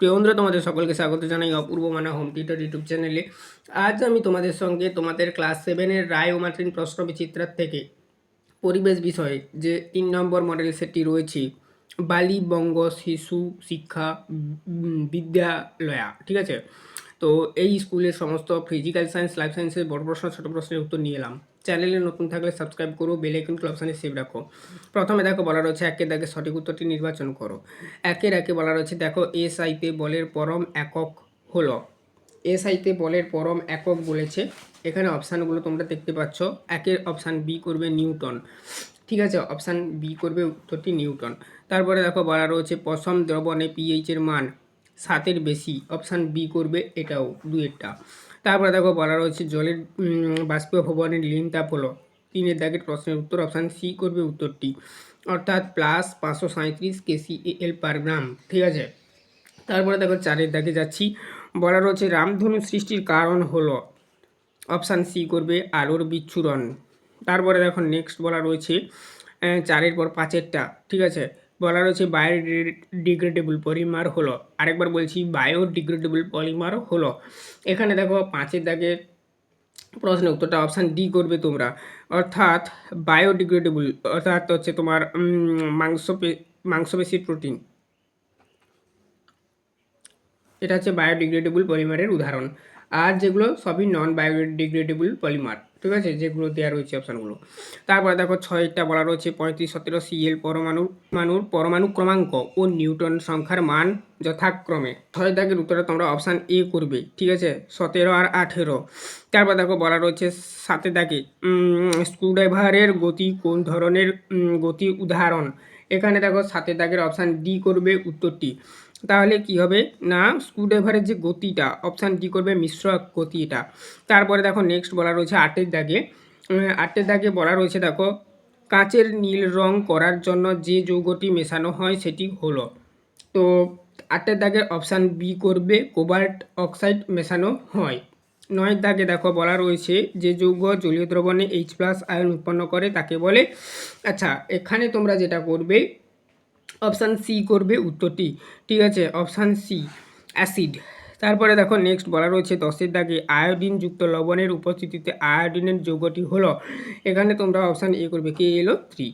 প্রিয় বন্ধুরা, তোমাদের সকলকে স্বাগত জানাই অপূর্ব মানা হোম টিউটর ইউটিউব চ্যানেলে আজ আমি তোমাদের সঙ্গে তোমাদের ক্লাস সেভেনের রায় ও মার্টিন প্রশ্ন বিচিত্রার থেকে পরিবেশ বিষয়ে যে তিন নম্বর মডেল সেটটি রয়েছে, বালি, বঙ্গ, শিশু, শিক্ষা, বিদ্যালয়া, ঠিক আছে? তো এই স্কুলের সমস্ত ফিজিক্যাল সায়েন্স লাইফ সায়েন্সের বড় প্রশ্ন, ছোট প্রশ্নের উত্তর নিয়ে এলাম। চ্যানেলে নতুন থাকলে সাবস্ক্রাইব করো, বেল আইকন অপশানে সেভ রাখো। প্রথমে দেখো বলা রয়েছে, একের দাগে সঠিক উত্তরটি নির্বাচন করো। একের একে বলা রয়েছে, দেখো এস আইতে বলের পরম একক হলো। এস আইতে বলের পরম একক বলেছে। এখানে অপশানগুলো তোমরা দেখতে পাচ্ছ। একের অপশান বি করবে নিউটন। ঠিক আছে, অপশান বি করবে উত্তরটি নিউটন। তারপরে দেখো বলা রয়েছে, পশম দ্রবণে পিএইচের মান সাতের বেশি। অপশান বি করবে এটাও দুয়েরটা তারপরে দেখো বলা রয়েছে, জলের বাষ্পীভবনের লিন তাপ হলো তিনের দাগের প্রশ্নের উত্তর, অপশান সি করবে উত্তরটি। অর্থাৎ প্লাস পাঁচশো সাঁত্রিশ কেসি এল পার গ্রাম ঠিক আছে? তারপরে দেখো চারের দাগে যাচ্ছি। বলা রয়েছে, রামধনু সৃষ্টির কারণ হলো, অপশান সি করবে আলোর বিচ্ছুরণ। তারপরে দেখো নেক্সট বলা রয়েছে চারের পর পাঁচেরটা, ঠিক আছে? বলা রয়েছে বায়োডিগ্রেডেবল পলিমার হলো। আরেকবার বলছি বায়োডিগ্রেডেবল পলিমার হলো। এখানে দেখো, পাঁচের দাগে প্রশ্ন উত্তরটা অপশান ডি করবে তোমরা। অর্থাৎ বায়োডিগ্রেডেবল অর্থাৎ হচ্ছে তোমার মাংস মাংসপেশি প্রোটিন এটা হচ্ছে বায়োডিগ্রেডেবল পলিমারের উদাহরণ। আর যেগুলো সবই নন বায়োডিগ্রেডেবল পলিমার ঠিক আছে? যেগুলো দেওয়া রয়েছে অপশানগুলো তারপরে দেখো ছয়টা বলা রয়েছে, পঁয়ত্রিশ, সতেরো সিএল পরমাণু। মানুর পরমাণু ক্রমাঙ্ক ও নিউটন সংখ্যার মান যথাক্রমে। ছয় দাগের উত্তরে তোমরা অপশান এ করবে, ঠিক আছে? সতেরো আর আঠেরো। তারপর দেখো বলা রয়েছে সাথে দাগে স্ক্রুড্রাইভারের গতি কোন ধরনের গতি উদাহরণ? এখানে দেখো সাথে দাগের অপশান ডি করবে, উত্তরটি তাহলে কি হবে? না স্ক্রুড্রাইভারের যে গতিটা অপশান ডি করবে মিশ্র গতি এটা তারপরে দেখো নেক্সট বলা রয়েছে আটের দাগে। আটের দাগে বলা রয়েছে দেখো, কাঁচের নীল রং করার জন্য যে যৌগটি মেশানো হয় সেটি হলো। তো আটের দাগের অপশান বি করবে কোবাল্ট অক্সাইড মেশানো হয়। নয়ের দাগে দেখো বলা রয়েছে যে যৌগ জলীয় দ্রবণে এইচ প্লাস আয়ন উৎপন্ন করে, তাকে বলে আচ্ছা এখানে তোমরা যেটা করবে অপশান সি করবে উত্তরটি। ঠিক আছে, অপশান সি, অ্যাসিড। তারপরে দেখো, নেক্সট বলা রয়েছে, দশের দাগে আয়োডিনযুক্ত লবণের উপস্থিতিতে আয়োডিনের যৌগটি হলো। এখানে তোমরা অপশান এ করবে, কে এলো? থ্রি।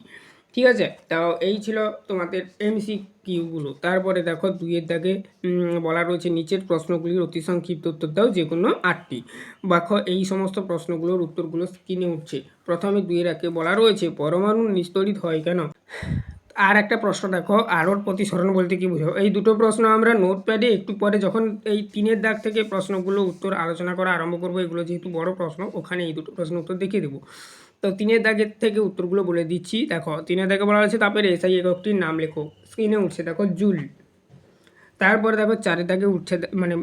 ঠিক আছে, তাও এই ছিল তোমাদের এমসি কিউগুলো তারপরে দেখো, দুইয়ের দাগে বলা রয়েছে, নিচের প্রশ্নগুলির অতি সংক্ষিপ্ত উত্তর দাও, যে কোনো আটটি। দেখো, এই সমস্ত প্রশ্নগুলোর উত্তরগুলো স্ক্রিনে উঠছে। প্রথমে দুইয়ের একে বলা রয়েছে, পরমাণু নিস্তরিত হয় কেন? আর একটা প্রশ্ন দেখো আলোর প্রতিসরণ বলতে কি বুঝো এই দুটো প্রশ্ন আমরা নোটপ্যাডে একটু পরে যখন এই তিনের দাগ থেকে প্রশ্নগুলো উত্তর আলোচনা করা আরম্ভ করব এগুলো যেহেতু বড় প্রশ্ন ওখানে এই দুটো প্রশ্ন উত্তর দেখিয়ে দেবো। তো তিনের দাগের থেকে উত্তরগুলো বলে দিচ্ছি দেখো তিনের দাগে বলা হয়েছে তারপরে এসআই এককটির নাম লেখো স্ক্রিনে উঠছে দেখো জুল। তারপরে দেখো চারের দাগে উঠছে মানে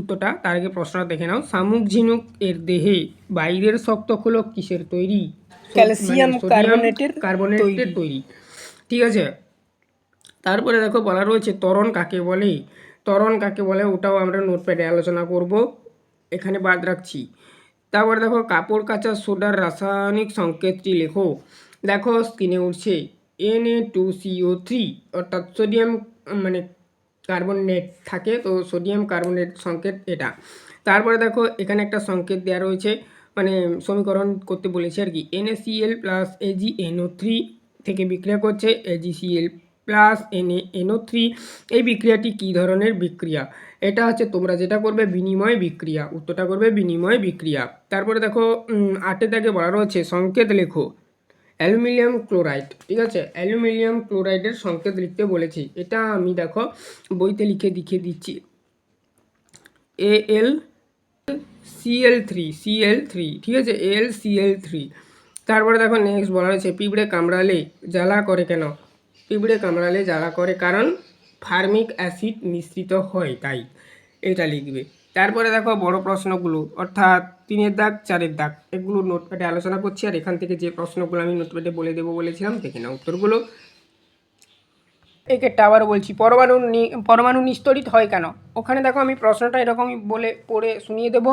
উত্তরটা তার আগে প্রশ্নটা দেখে নাও শামুক ঝিনুক এর দেহে বাইরের শক্ত খোলক কিসের তৈরি? ক্যালসিয়াম কার্বনেটের কার্বনেটের তৈরি। ঠিক আছে? তারপরে দেখো বলা রয়েছে ত্বরণ কাকে বলে? ত্বরণ কাকে বলে? ওটাও আমরা নোটপ্যাডে আলোচনা করব। এখানে বাদ রাখছি। তারপরে দেখো, কাপড় কাচা সোডার রাসায়নিক সংকেতটি লেখো। দেখো স্ক্রিনে উঠছে N A two C O three অর্থাৎ সোডিয়াম মানে কার্বনেট থাকে, তো সোডিয়াম কার্বনেট সংকেত এটা। তারপরে দেখো, এখানে একটা সংকেত দেওয়া রয়েছে মানে সমীকরণ করতে বলেছে আর কি। N A C L plus A G N O three থেকে বিক্রিয়া করছে A G C L plus N A N O three এই বিক্রিয়াটি কী ধরনের বিক্রিয়া? এটা হচ্ছে তোমরা যেটা করবে বিনিময় বিক্রিয়া, উত্তরটা করবে বিনিময় বিক্রিয়া। তারপরে দেখো আটে দাগে বলা রয়েছে সংকেত লেখো। অ্যালুমিনিয়াম ক্লোরাইড, ঠিক আছে? অ্যালুমিনিয়াম ক্লোরাইডের সংকেত লিখতে বলেছি। এটা আমি দেখো বইতে লিখে দেখিয়ে দিচ্ছি। A L C L three C L three ঠিক আছে? এল সিএল থ্রি তারপরে দেখো নেক্সট বলা হয়েছে, পিঁপড়ে কামড়ালে জ্বালা করে কেন? পিঁপড়ে কামড়ালে জ্বালা করে কারণ ফার্মিক অ্যাসিড মিশ্রিত হয়, তাই এটা লিখবে। তারপরে দেখো বড় প্রশ্নগুলো, অর্থাৎ তিনের দাগ, চারের দাগ, এগুলো নোটপ্যাডে আলোচনা করছি, আর এখান থেকে যে প্রশ্নগুলো আমি নোটপ্যাডে বলে দেবো বলেছিলাম, দেখে না উত্তরগুলো। একেরটা আবার বলছি, পরমাণু পরমাণু নিস্তরিত হয় কেন? ওখানে দেখো আমি প্রশ্নটা এরকমই বলে, পড়ে শুনিয়ে দেবো।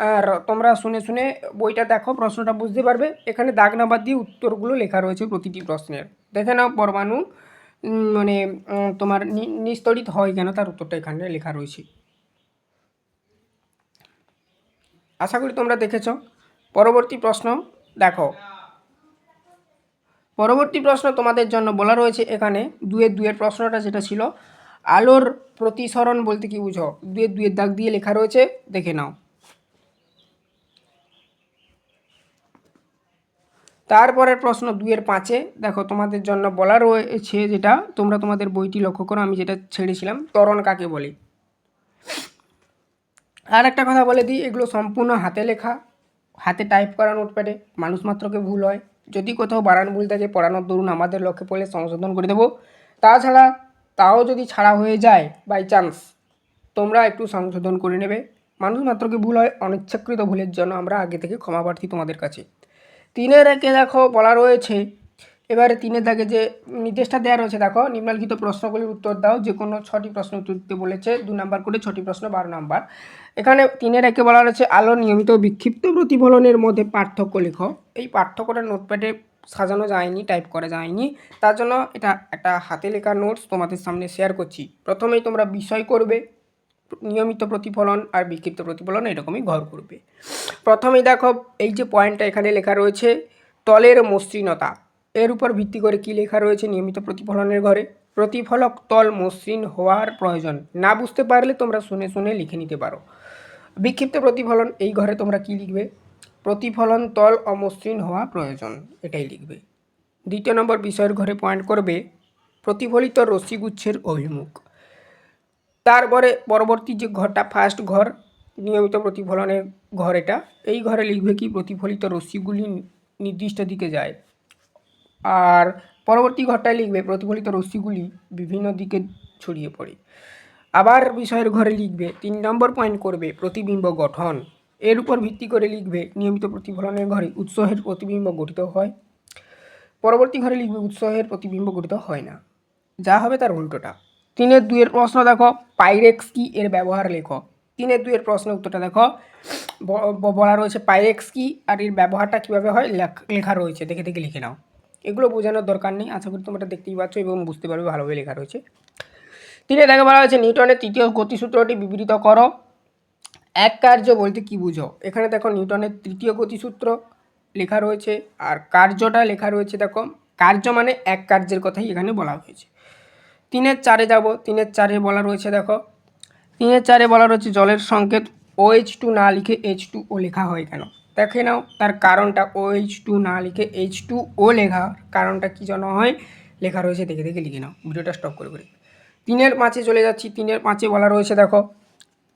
আর তোমরা শুনে শুনে বইটা দেখো, প্রশ্নটা বুঝতে পারবে। এখানে দাগ নাম্বার দিয়ে উত্তরগুলো লেখা রয়েছে প্রতিটি প্রশ্নের। দেখে নাও, পরমাণু মানে তোমার নি- নিস্তড়িত হয় কেন? তার উত্তরটা এখানে লেখা রয়েছে। আশা করি তোমরা দেখেছ। পরবর্তী প্রশ্ন দেখো। পরবর্তী প্রশ্ন তোমাদের জন্য বলা রয়েছে এখানে, দুয়ের দুয়ের প্রশ্নটা যেটা ছিল, আলোর প্রতিসরণ বলতে কি বুঝো? দুয়ের দুয়ের দাগ দিয়ে লেখা রয়েছে, দেখে নাও। তারপরের প্রশ্ন দুয়ের পাঁচে। দেখো, তোমাদের জন্য বলা রয়েছে যেটা, তোমরা তোমাদের বইটি লক্ষ্য করো, আমি যেটা ছেড়েছিলাম, ত্বরণ কাকে বলে? আর একটা কথা বলে দিই, এগুলো সম্পূর্ণ হাতে লেখা, হাতে টাইপ করা নোটপ্যাডে মানুষ মাত্রকে ভুল হয়। যদি কোথাও বানান ভুল থাকে, পড়ানোর দরুন আমাদের লক্ষ্যে পড়লে সংশোধন করে দেবো। তাছাড়া, তাও যদি ছাড়া হয়ে যায় বাই চান্স তোমরা একটু সংশোধন করে নেবে। মানুষ মাত্রকে ভুল হয়, অনিচ্ছাকৃত ভুলের জন্য আমরা আগে থেকে ক্ষমা প্রার্থী তোমাদের কাছে। তিনের একে দেখো বলা রয়েছে। এবারে তিনের দাগে যে নির্দেশটা দেওয়া রয়েছে, দেখো, নিম্নলিখিত প্রশ্নগুলির উত্তর দাও, যে কোনো ছটি প্রশ্ন উত্তর দিতে বলেছে, দু নাম্বার করে ছটি প্রশ্ন, বারো নাম্বার। এখানে তিনের একে বলা রয়েছে, আলো, নিয়মিত বিক্ষিপ্ত প্রতিফলনের মধ্যে পার্থক্য লেখো। এই পার্থক্যটা নোটপ্যাডে সাজানো যায়নি, টাইপ করা যায়নি। তার জন্য এটা একটা হাতে লেখা নোটস তোমাদের সামনে শেয়ার করছি। প্রথমেই তোমরা বিষয় করবে নিয়মিত প্রতিফলন আর বিক্ষিপ্ত প্রতিফলন এরকমই ঘর করবে। প্রথমেই দেখো, এই যে পয়েন্টটা এখানে লেখা রয়েছে, তলের মসৃণতা। এর উপর ভিত্তি করে কি লেখা রয়েছে নিয়মিত প্রতিফলনের ঘরে? প্রতিফলক তল মসৃণ হওয়ার প্রয়োজন। না বুঝতে পারলে তোমরা শুনে শুনে লিখে নিতে পারো। বিক্ষিপ্ত প্রতিফলন, এই ঘরে তোমরা কি লিখবে? প্রতিফলন তল অমসৃণ হওয়া প্রয়োজন, এটাই লিখবে। দ্বিতীয় নম্বর বিষয়ের ঘরে পয়েন্ট করবে, প্রতিফলিত রশ্মিগুচ্ছের অভিমুখ। তারপরে পরবর্তী যে ঘরটা ফার্স্ট ঘর, নিয়মিত প্রতিফলনের ঘর এটা, এই ঘরে লিখবে কি প্রতিফলিত রশ্মিগুলি নির্দিষ্ট দিকে যায়। আর পরবর্তী ঘরটায় লিখবে প্রতিফলিত রশ্মিগুলি বিভিন্ন দিকে ছড়িয়ে পড়ে। আবার বিষয়ের ঘরে লিখবে, তিন নম্বর পয়েন্ট করবে প্রতিবিম্ব গঠন। এর উপর ভিত্তি করে লিখবে নিয়মিত প্রতিফলনের ঘরে উৎসহের প্রতিবিম্ব গঠিত হয়। পরবর্তী ঘরে লিখবে উৎসহের প্রতিবিম্ব গঠিত হয় না। যা হবে তার উল্টোটা। তিনের দুইয়ের প্রশ্ন দেখো, পাইরেক্স কি এর ব্যবহার লেখো। তিনের দুইয়ের প্রশ্নের উত্তরটা দেখো বলা রয়েছে পাইরেক্স কি আর এর ব্যবহারটা কীভাবে হয় লেখা রয়েছে, দেখে দেখে লিখে নাও। এগুলো বোঝানোর দরকার নেই, আশা করি তোমরা দেখতেই পাচ্ছ এবং বুঝতে পারবে ভালোভাবে লেখা রয়েছে। তিনে দেখে বলা হয়েছে, নিউটনের তৃতীয় গতিসূত্রটি বিবৃত করো। এক কার্য বলতে কি বুঝো? এখানে দেখো, নিউটনের তৃতীয় গতিসূত্র লেখা রয়েছে, আর কার্যটা লেখা রয়েছে দেখো, কার্য মানে এক কার্যের কথাই এখানে বলা হয়েছে। তিনের চারে যাব, তিনের চারে বলা রয়েছে, দেখো। তিনের চারে বলা রয়েছে জলের সংকেত ও এইচ টু না লিখে এইচ টু ও লেখা হয় কেন? দেখে নাও, তার কারণটা ও এইচ টু না লিখে এইচ টু ও লেখা, কারণটা কী জন্য হয়, লেখা রয়েছে, দেখে দেখে লিখে নাও, ভিডিওটা স্টপ করে করে। তিনের পাঁচে চলে যাচ্ছি, তিনের পাঁচে বলা রয়েছে, দেখো,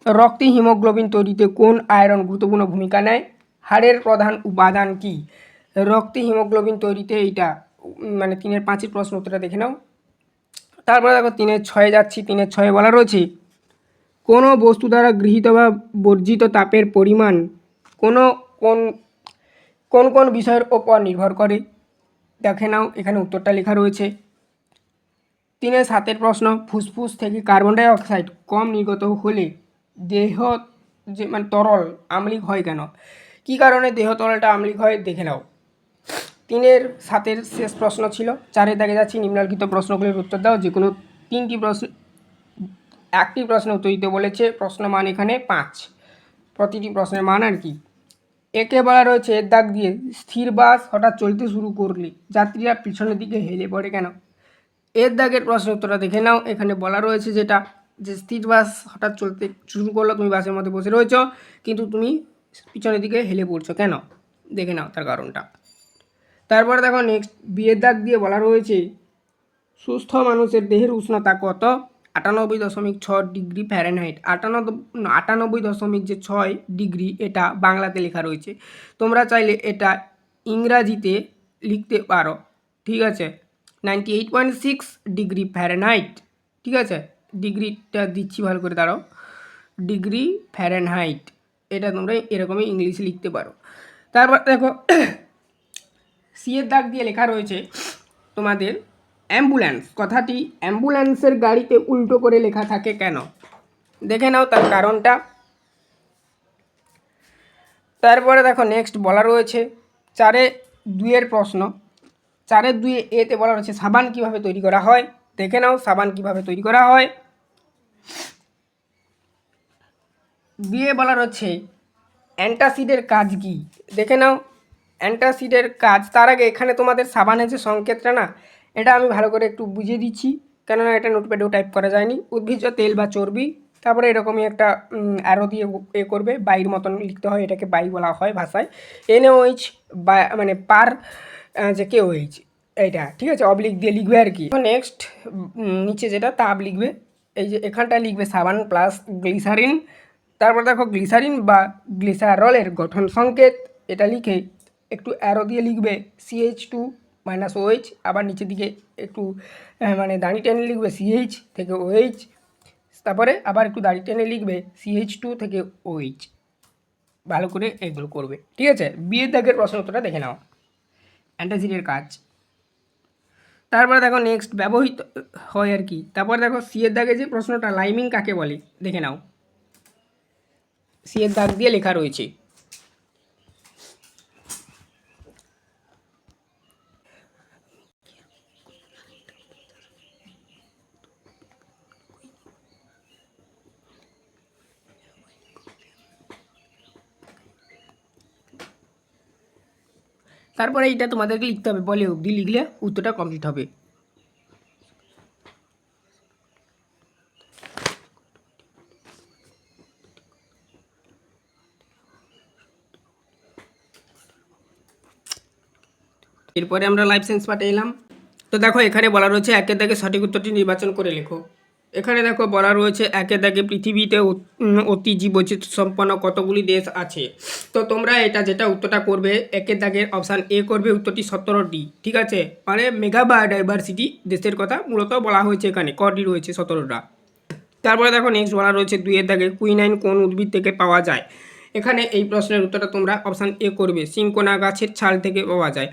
রক্তে হিমোগ্লোবিন তৈরিতে কোন আয়রন গুরুত্বপূর্ণ ভূমিকা নেয়? হাড়ের প্রধান উপাদান কি? রক্তে হিমোগ্লোবিন তৈরিতে এইটা মানে তিনের পাঁচের প্রশ্ন উত্তরটা দেখে নাও। তারপরে দেখো তিনের ছয়ে যাচ্ছি, তিনের ছয়ে বলা রয়েছে, কোনো বস্তু দ্বারা গৃহীত বা বর্জিত তাপের পরিমাণ কোনো কোন কোন কোন বিষয়ের ওপর নির্ভর করে। দেখে নাও, এখানে উত্তরটা লেখা রয়েছে। তিনের সাতের প্রশ্ন, ফুসফুস থেকে কার্বন ডাই অক্সাইড কম নির্গত হলে দেহ যে মানে তরল আম্লিক হয় কেন? কী কারণে দেহ তরলটা আম্লিক হয়? দেখে নাও। তিনের সাতের শেষ প্রশ্ন ছিল, চারের দাগে যাচ্ছি, নিম্নলিখিত প্রশ্নগুলির উত্তর দাও যে কোনো তিনটি প্রশ্ন, একটি প্রশ্ন উত্তর দিতে বলেছে, প্রশ্ন মান এখানে পাঁচ। প্রতিটি প্রশ্নের মান আর কি। একে বলা রয়েছে, এর দাগ দিয়ে স্থির বাস হঠাৎ চলতে শুরু করলে, যাত্রীরা পিছনের দিকে হেলে পড়ে কেন? এর দাগের প্রশ্ন উত্তরটা দেখে নাও, এখানে বলা রয়েছে যেটা, যে স্থির বাস হঠাৎ চলতে শুরু করল, তুমি বাসের মধ্যে বসে রয়েছো, কিন্তু তুমি পিছনের দিকে হেলে পড়ছো কেন? দেখে নাও তার কারণটা। তারপরে দেখো নেক্সট বিয়ের দাগ দিয়ে বলা রয়েছে, সুস্থ মানুষের দেহের উষ্ণতা কত? আটানব্বই দশমিক ছ ডিগ্রি ফ্যারেনহাইট আটানব্বই আটানব্বই দশমিক যে ছয় ডিগ্রি, এটা বাংলাতে লেখা রয়েছে। তোমরা চাইলে এটা ইংরাজিতে লিখতে পারো, ঠিক আছে? Ninety eight point six degree Fahrenheit ঠিক আছে? ডিগ্রিটা দিচ্ছি ভালো করে, দাঁড়াও। ডিগ্রি ফ্যারেনহাইট এটা তোমরা এরকমই ইংলিশে লিখতে পারো। তারপর দেখো সিয়ের দাগ দিয়ে লেখা রয়েছে, তোমাদের অ্যাম্বুলেন্স। কথাটি অ্যাম্বুলেন্সের গাড়িতে উল্টো করে লেখা থাকে কেন? দেখে নাও তার কারণটা। তারপরে দেখো নেক্সট বলা রয়েছে, চারে দুইয়ের প্রশ্ন। চারের দুইয়ে এতে বলা রয়েছে, সাবান কীভাবে তৈরি করা হয়? দেখে নাও, সাবান কীভাবে তৈরি করা হয়? দিয়ে বলার হচ্ছে অ্যান্টাসিডের কাজ কি? দেখে নাও। অ্যান্টাসিডের কাজ, তার আগে এখানে তোমাদের সাবানের যে সংকেতটা না, এটা আমি ভালো করে একটু বুঝিয়ে দিচ্ছি। কেননা এটা নোটপ্যাডেও টাইপ করা যায়নি। উদ্ভিজ্জ তেল বা চর্বি, তারপরে এরকমই একটা অ্যারো দিয়ে এ করবে, বাইর মতন লিখতে হয়, এটাকে বাই বলা হয় ভাষায়। এনওএইচ বা মানে পার যে কে ওইচ এইটা, ঠিক আছে? অবলিক দিয়ে লিখবে আর কি। নেক্সট নিচে যেটা, তাপ লিখবে। এই যে এখানটা লিখবে সাবান প্লাস গ্লিসারিন তারপর দেখো গ্লিসারিন বা গ্লিসারলের গঠন সংকেত, এটা লিখে একটু অ্যারো দিয়ে লিখবে সিএইচ টু মাইনাস ওএইচ আবার নিচের দিকে একটু মানে দাঁড়ি টেনে লিখবে সিএইচ থেকে ওএইচ তারপরে আবার একটু দাঁড়ি টেনে লিখবে সিএইচ টু থেকে ওএইচ ভালো করে এগুলো করবে, ঠিক আছে? বিয়ের দাগের প্রশ্ন উত্তরটা দেখে নাও। অ্যান্টাসিডের কাজ। তারপরে দেখো নেক্সট ব্যবহৃত হয় আর কি। তারপরে দেখো সিয়ের দাগে যে প্রশ্নটা লাইমিং কাকে বলে? দেখে নাও। সিয়ের দাগ দিয়ে লেখা রয়েছে। তারপরে এটা তোমাদেরকে লিখতে হবে, বলে অবধি লিখলে উত্তরটা কমপ্লিট হবে। এরপরে আমরা লাইফ সায়েন্স পার্টে এলাম। তো দেখো, এখানে বলা রয়েছে একের দাগে সঠিক উত্তরটি নির্বাচন করে লেখো। এখানে দেখো বলা রয়েছে একের দাগে পৃথিবীতে অতি জীববৈচিত্র্য সম্পন্ন কতগুলি দেশ আছে। তো তোমরা এটা যেটা উত্তরটা করবে একের দাগের অপশান এ করবে উত্তরটি সতেরোটি ঠিক আছে? মানে মেগা বায়োডাইভার্সিটি দেশের কথা মূলত বলা হয়েছে এখানে কটি রয়েছে সতেরোটা তারপরে দেখো নেক্সট বলা রয়েছে, দুইয়ের দাগে কুইনাইন কোন উদ্ভিদ থেকে পাওয়া যায়? এখানে এই প্রশ্নের উত্তরটা তোমরা অপশান এ করবে সিঙ্কোনা গাছের ছাল থেকে পাওয়া যায়।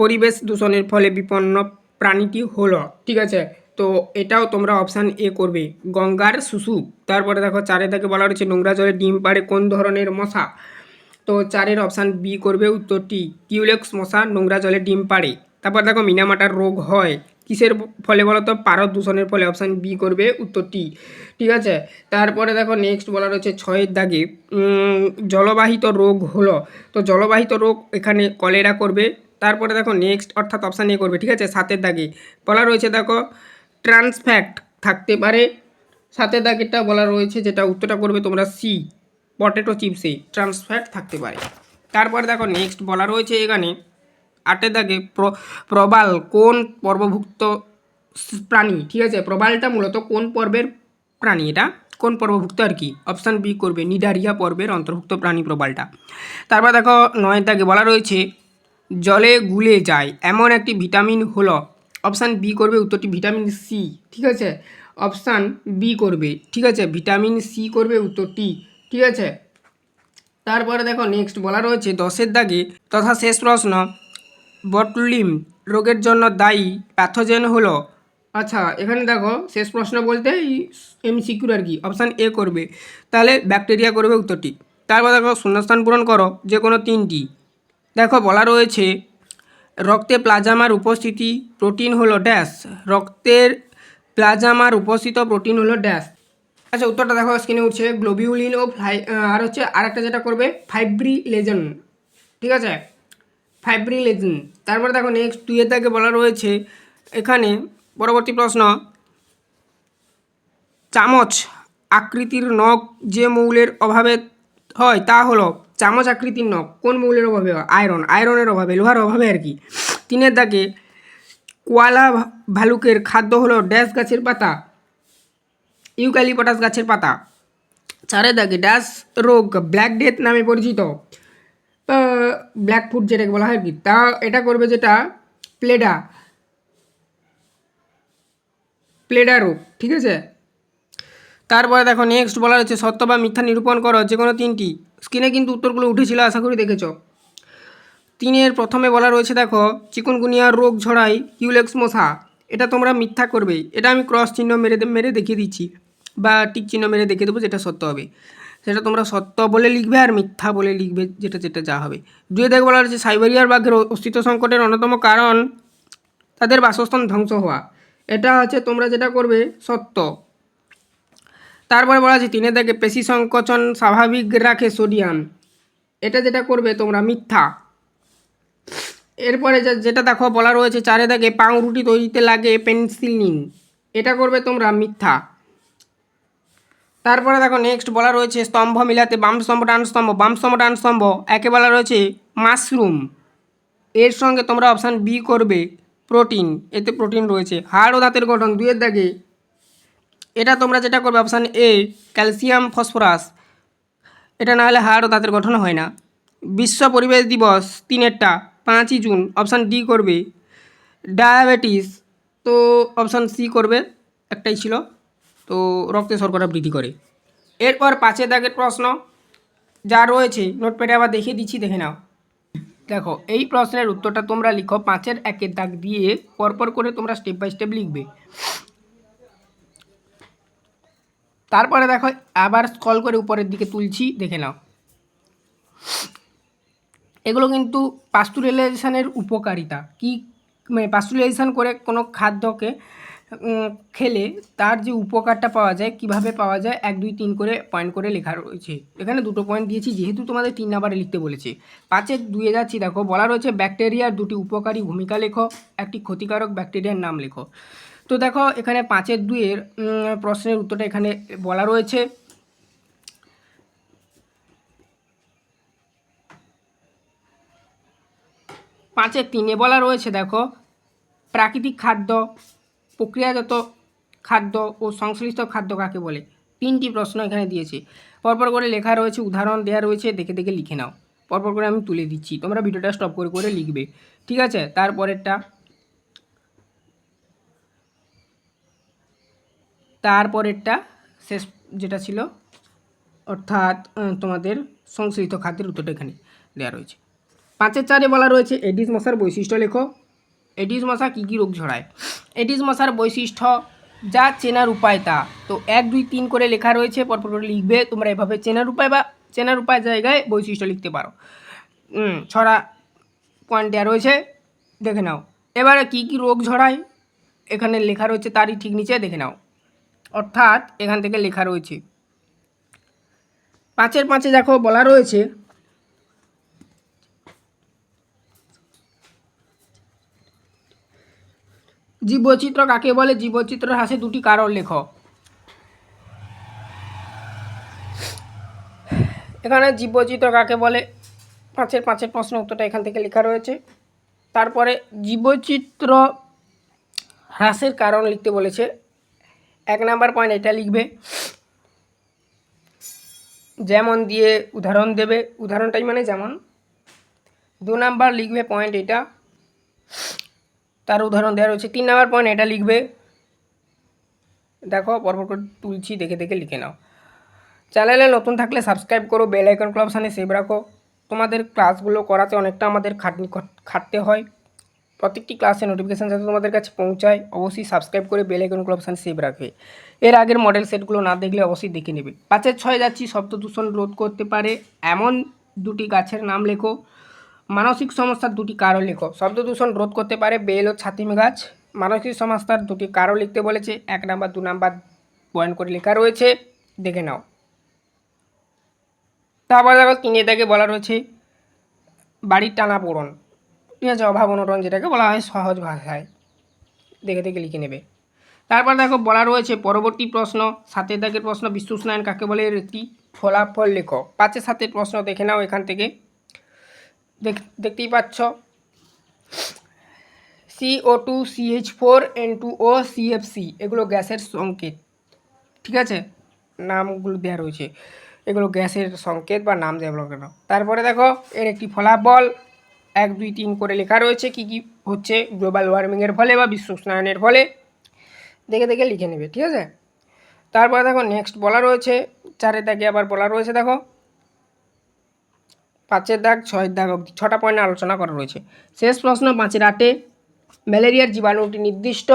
পরিবেশ দূষণের ফলে বিপন্ন প্রাণীটি হলো, ঠিক আছে? তো এটাও তোমরা অপশান এ করবে। গঙ্গার শুশু তারপরে দেখো চারে দাগে বলা রয়েছে নোংরা জলে ডিম পাড়ে কোন ধরনের মশা? তো চারের অপশান বি করবে উত্তরটি কিউলেক্স মশা নোংরা জলে ডিম পাড়ে। তারপর দেখো মিনামাটার রোগ হয়, কিসের ফলে বলো তো পারদ দূষণের ফলে অপশান বি করবে উত্তরটি। ঠিক আছে? তারপরে দেখো নেক্সট বলা রয়েছে ছয়ের দাগে জলবাহিত রোগ হলো। তো জলবাহিত রোগ এখানে কলেরা করবে। তারপরে দেখো নেক্সট অর্থাৎ অপশান এ করবে, ঠিক আছে? সাতের দাগে। বলা রয়েছে দেখো ট্রান্সফ্যাক্ট থাকতে পারে। সাতের দাগেরটা বলা রয়েছে যেটা উত্তরটা করবে তোমরা সি পটেটো চিপসে ট্রান্সফ্যাট থাকতে পারে। তারপরে দেখো নেক্সট বলা রয়েছে এখানে আটের দাগে প্র- প্রবাল কোন পর্বভুক্ত প্রাণী? ঠিক আছে, প্রবালটা মূলত কোন পর্বের প্রাণী এটা? কোন পর্বভুক্ত আর কি? অপশান বি করবে, নিডারিয়া পর্বের অন্তর্ভুক্ত প্রাণী প্রবালটা। তারপর দেখো নয়ের দাগে বলা রয়েছে, জলে গুলে যায়। এমন একটি ভিটামিন হলো অপশান বি করবে, উত্তরটি ভিটামিন সি, ঠিক আছে? অপশান বি করবে, ঠিক আছে? ভিটামিন সি করবে, উত্তরটি, ঠিক আছে? তারপরে দেখো নেক্সট বলা রয়েছে, দশের দাগে তথা শেষ প্রশ্ন, বটলিম রোগের জন্য দায়ী প্যাথোজেন হলো? আচ্ছা এখানে দেখো, শেষ প্রশ্ন বলতে এমসিকিউর আর কি, অপশান এ করবে। তাহলে ব্যাকটেরিয়া করবে উত্তরটি। তারপর দেখো, শূন্যস্থান পূরণ করো যে কোনো তিনটি। দেখো, বলা রয়েছে রক্তে প্লাজমার উপস্থিতি প্রোটিন হলো ড্যাশ। রক্তের প্লাজমার উপস্থিত প্রোটিন হলো ড্যাশ। আচ্ছা উত্তরটা দেখো স্ক্রিনে উঠছে। গ্লোবিউলিন ও ফ্লাই আর হচ্ছে আরেকটা যেটা করবে ফাইব্রিলেজন ঠিক আছে? ফাইব্রিলেজন তারপরে দেখো নেক্সট দুইয়ের দাগে বলা রয়েছে, এখানে পরবর্তী প্রশ্ন। চামচ আকৃতির নখ যে মৌলের অভাবে হয়, তা হলো, চামচ আকৃতির নখ, কোন মৌলের অভাবে আয়রন, আয়রনের অভাবে, লোহার অভাবে আর কি। তিনের দাগে কোয়ালা ভালুকের খাদ্য হলো ড্যাশ গাছের পাতা ইউক্যালিপটাস গাছের পাতা। চারের দাগে ড্যাশ রোগ, ব্ল্যাক ডেথ নামে পরিচিত। ব্ল্যাক ফুড যেটাকে বলা হয় কি, তা এটা করবে যেটা? প্লেডা। প্লেডা রোগ, ঠিক আছে? তারপরে দেখো নেক্সট বলা হচ্ছে সত্য বা মিথ্যা নিরূপণ করো, যে কোনো তিনটি। স্ক্রিনে কিন্তু উত্তরগুলো উঠেছিল, আশা করি দেখেছ। তিনের প্রথমে বলা রয়েছে, দেখো, চিকুনগুনিয়া রোগ ছড়াই কিউলেক্স মশা, এটা তোমরা মিথ্যা করবে। এটা আমি ক্রস চিহ্ন মেরে মেরে দেখিয়ে দিচ্ছি, বা টিক চিহ্ন মেরে দেখিয়ে দেবো যেটা সত্য হবে। সেটা তোমরা সত্য বলে লিখবে আর মিথ্যা বলে লিখবে যেটা যেটা যা হবে। দুয়ে দেখে, বলা হচ্ছে সাইবেরিয়ার বাঘের অস্তিত্ব সংকটের অন্যতম কারণ, তাদের বাসস্থান ধ্বংস হওয়া। এটা হচ্ছে, তোমরা যেটা করবে, সত্য। তারপরে বলা আছে তিনে দেখে পেশি সংকোচন স্বাভাবিক রাখে সোডিয়াম। এটা যেটা করবে তোমরা, মিথ্যা। এরপরে যেটা দেখো বলা রয়েছে চারে দাগে পাউরুটি তৈরিতে লাগে পেন্সিলিন। এটা করবে তোমরা, মিথ্যা। তারপরে দেখো নেক্সট বলা রয়েছে, স্তম্ভ মিলাতে বাম স্তম্ভ, ডান স্তম্ভ। বাম স্তম্ভ, ডান স্তম্ভ, একে বলা রয়েছে, মাশরুম। এর সঙ্গে তোমরা অপশান বি করবে, প্রোটিন। এতে প্রোটিন রয়েছে। হাড় ও দাঁতের গঠন দুয়ের দাগে এটা তোমরা যেটা করবে অপশান এ ক্যালসিয়াম ফসফরাস এটা না হলে হাড় ও দাঁতের গঠন হয় না। বিশ্ব পরিবেশ দিবস তিনেরটা, পাঁচই জুন অপশান ডি করবে। ডায়াবেটিস তো অপশান সি করবে, একটাই ছিল। তো রক্তে শর্করা বৃদ্ধি করে। এরপর পাঁচের দাগের প্রশ্ন, যা রয়েছে নোটপ্যাডে আবার দেখিয়ে দিচ্ছি, দেখে নাও। দেখো, এই প্রশ্নের উত্তরটা তোমরা লিখো পাঁচের একের দাগ দিয়ে, পরপর করে তোমরা স্টেপ বাই স্টেপ লিখবে। তারপরে দেখো, আবার স্কল করে উপরের দিকে তুলছি, দেখে নাও। এগুলো কিন্তু পাস্তুরাইজেশনের উপকারিতা। কি মানে পাস্তুরাইজেশন করে কোনো খাদ্যকে খেলে তার যে উপকারটা পাওয়া যায়, কীভাবে পাওয়া যায়, এক, দুই, তিন করে পয়েন্ট করে লেখা রয়েছে। এখানে দুটো পয়েন্ট দিয়েছি, যেহেতু তোমাদের তিন নাম্বারে লিখতে বলেছে। পাঁচের দুয়ে যাচ্ছি, দেখো, বলা রয়েছে ব্যাকটেরিয়ার দুটি উপকারী ভূমিকা লেখো, একটি ক্ষতিকারক ব্যাকটেরিয়ার নাম লেখো। তো দেখো, এখানে পাঁচের দুইয়ের প্রশ্নের উত্তরটা এখানে বলা রয়েছে। পাঁচের তিনে বলা রয়েছে, দেখো, প্রাকৃতিক খাদ্য, প্রক্রিয়াজাত খাদ্য ও সংশ্লিষ্ট খাদ্য কাকে বলে? তিনটি প্রশ্ন এখানে দিয়েছে। পরপর করে লেখা রয়েছে, উদাহরণ দেওয়া রয়েছে, দেখে দেখে লিখে নাও। পরপর করে আমি তুলে দিচ্ছি। তোমরা ভিডিওটা স্টপ করে করে লিখবে। ঠিক আছে? তারপরেরটা তারপরেরটা শেষ যেটা ছিল, অর্থাৎ তোমাদের সংশ্লিষ্ট খাদ্যের উত্তরটা এখানে দেওয়া রয়েছে। পাঁচের চারে বলা রয়েছে, এডিস মশার বৈশিষ্ট্য লেখো। এডিস মশা কী কী রোগ ছড়ায়? এডিস মশার বৈশিষ্ট্য, যা চেনার উপায় তা। তো এক, দুই, তিন করে লেখা রয়েছে, পরপর করে লিখবে, তোমরা এভাবে চেনার উপায় বা চেনার উপায় জায়গায় বৈশিষ্ট্য লিখতে পারো। ছড়া পয়েন্ট দেওয়া রয়েছে, দেখে নাও। এবারে কী কী রোগ ছড়ায়? এখানে লেখা রয়েছে তারই ঠিক নিচে, দেখে নাও। অর্থাৎ এখান থেকে লেখা রয়েছে। পাঁচের পাঁচে দেখো বলা রয়েছে, জীবচিত্র কাকে বলে? জীবচিত্র হ্রাসে দুটি কারণ লেখ। এখানে জীবচিত্র কাকে বলে? পাঁচের পাঁচের প্রশ্ন উত্তরটা এখান থেকে লেখা রয়েছে। তারপরে জীবচিত্র হ্রাসের কারণ লিখতে বলেছে। এক নাম্বার পয়েন্ট এটা লিখবে। যেমন দিয়ে উদাহরণ দেবে, উদাহরণটাই মানে যেমন। দু নাম্বার লিখবে পয়েন্ট এটা। তার উদাহরণ দেওয়া রয়েছে। তিন নাম্বার পয়েন্ট এটা লিখবে। দেখো, পরপর করে তুলছি, দেখে দেখে লিখে নাও। চ্যানেলে নতুন থাকলে সাবস্ক্রাইব করো বেল আইকন ক্লাব সামনে সেভ রাখো। তোমাদের ক্লাসগুলো করাতে অনেকটা আমাদের খাটনি খাটতে হয়। প্রত্যেকটি ক্লাসে নোটিফিকেশান যাতে তোমাদের কাছে পৌঁছায়, অবশ্যই সাবস্ক্রাইব করে বেল আইকন ক্লাব সামনে সেভ রাখবে। এর আগের মডেল সেটগুলো না দেখলে অবশ্যই দেখে নেবে। পাঁচের ছয় যাচ্ছি শব্দ দূষণ রোধ করতে পারে। এমন দুটি গাছের নাম লেখো। মানসিক সমস্যার দুটি কারণ লেখো। শব্দ দূষণ রোধ করতে পারে বেল ও ছাতিম গাছ। মানসিক সমস্যার দুটি কারণ লিখতে বলেছে। এক নাম্বার, দু নাম্বার পয়েন্ট করে লেখা রয়েছে। দেখে নাও। তারপর দেখো তিনে দাগে বলা রয়েছে, বাড়ির টানা পূরণ ঠিক আছে অভাব অনটন যেটাকে বলা হয় সহজ ভাষায়। দেখে দেখে লিখে নেবে। তারপর দেখো বলা রয়েছে, পরবর্তী প্রশ্ন, সাতের দাগের প্রশ্ন বিশ্ব উষ্ণায়ন কাকে বলে একটি ফলাফল লেখো। পাঁচের সাতের প্রশ্ন দেখে নাও এখান থেকে। দেখ, দেখতেই পাচ্ছ। C O two C H four N two O C F C এগুলো গ্যাসের সংকেত। ঠিক আছে? নামগুলো দেওয়া রয়েছে। এগুলো গ্যাসের সংকেত বা নাম দেওয়া কেন? তারপরে দেখো, এর একটি ফলাফল এক, দুই, তিন করে লেখা রয়েছে কি কি হচ্ছে গ্লোবাল ওয়ার্মিংয়ের ফলে বা বিশ্ব উষ্ণায়নের ফলে। দেখে দেখে লিখে নেবে, ঠিক আছে? তারপরে দেখো নেক্সট বলা রয়েছে, চারের দাগে আবার বলা রয়েছে, দেখো। পাঁচের দাগ, ছয়ের দাগ অবধি, ছটা পয়েন্ট আলোচনা করা রয়েছে। শেষ প্রশ্ন, পাঁচের আটে ম্যালেরিয়ার জীবাণুটি নির্দিষ্ট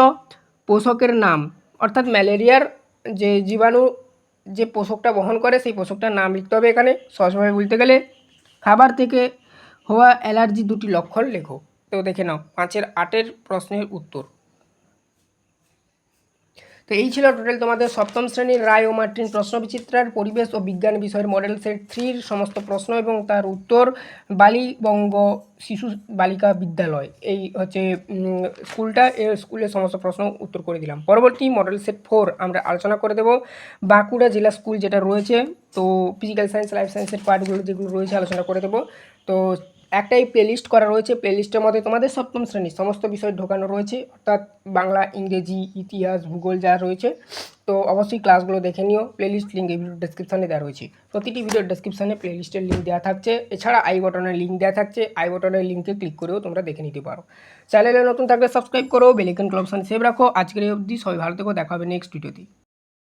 পোষকের নাম। অর্থাৎ ম্যালেরিয়ার যে জীবাণু, যে পোষকটা বহন করে, সেই পোষকটার নাম লিখতে হবে এখানে। সহজভাবে বলতে গেলে, খাবার থেকে হওয়া অ্যালার্জি দুটি লক্ষণ লেখো। তো দেখে নাও, পাঁচের আটের প্রশ্নের উত্তর। তো এই ছিল টোটাল তোমাদের সপ্তম শ্রেণির রায় ও মার্টিন প্রশ্নবিচিত্রার পরিবেশ ও বিজ্ঞান বিষয়ের মডেল সেট থ্রির সমস্ত প্রশ্ন এবং তার উত্তর বালিবঙ্গ শিশু বালিকা বিদ্যালয়। এই হচ্ছে স্কুলটা এর স্কুলের সমস্ত প্রশ্ন উত্তর করে দিলাম। পরবর্তী মডেল সেট ফোর আমরা আলোচনা করে দেব। বাঁকুড়া জেলা স্কুল যেটা রয়েছে, তো ফিজিক্যাল সায়েন্স লাইফ সায়েন্সের পার্টগুলো যেগুলো রয়েছে আলোচনা করে দেবো। তো একটাই প্লেলিস্ট করা রয়েছে। প্লেলিস্টের মধ্যে তোমাদের সপ্তম শ্রেণির সমস্ত বিষয় ঢোকানো রয়েছে। অর্থাৎ বাংলা, ইংরেজি, ইতিহাস, ভূগোল যা রয়েছে। তো অবশ্যই ক্লাসগুলো দেখে নিও। প্লেলিস্ট লিঙ্ক এই ভিডিও ডেসক্রিপশানে দেওয়া রয়েছে। প্রতিটি ভিডিওর ডেসক্রিপশানে প্লেলিস্টের লিঙ্ক দেওয়া থাকছে। এছাড়া আই বটনের লিঙ্ক দেওয়া থাকছে। আই বটনের লিঙ্কে ক্লিক করেও তোমরা দেখে নিতে পারো। চ্যানেলে নতুন থাকলে সাবস্ক্রাইব করো বেলিকন ক্লাব সেভ রাখো। আজকের অবধি সবাই ভালো থেকো। দেখা হবে নেক্সট ভিডিওতে